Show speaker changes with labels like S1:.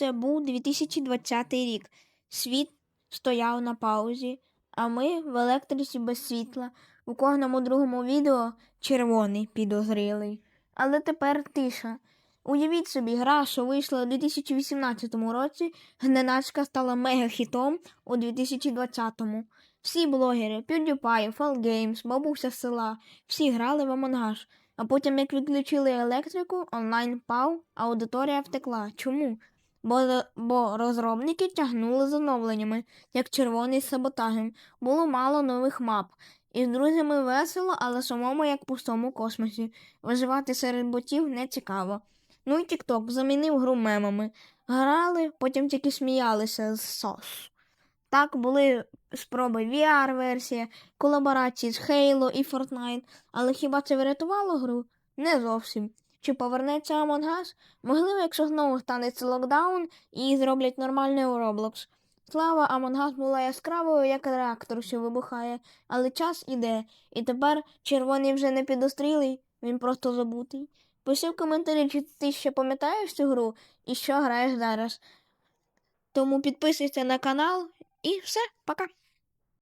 S1: Це був 2020 рік. Світ стояв на паузі, а ми в електриці без світла. У кожному другому відео червоний підозрілий. Але тепер тиша. Уявіть собі, гра, що вийшла у 2018 році, гненачка стала мега-хітом у 2020-му. Всі блогери, PewDiePie, Fall Games, бабуся з села, всі грали в Among Us. А потім, як відключили електрику, онлайн пав, аудиторія втекла. Чому? Бо, бо розробники тягнули з оновленнями, як червоний з саботажем. Було мало нових мап. І з друзями весело, але самому як пустому космосі. Виживати серед ботів не цікаво. Ну і TikTok замінив гру мемами. Грали, потім тільки сміялися з сос. Так були спроби VR-версія, колаборації з Halo і Fortnite, але хіба це врятувало гру? Не зовсім. Чи повернеться Among Us? Можливо, якщо знову станеться локдаун і зроблять нормальний Roblox. Слава Among Us була яскравою, як реактор, що вибухає, але час іде, і тепер червоний вже не підозрілий, він просто забутий. Пиши в коментарі, чи ти ще пам'ятаєш цю гру і що граєш зараз. Тому підписуйся на канал і все, пока.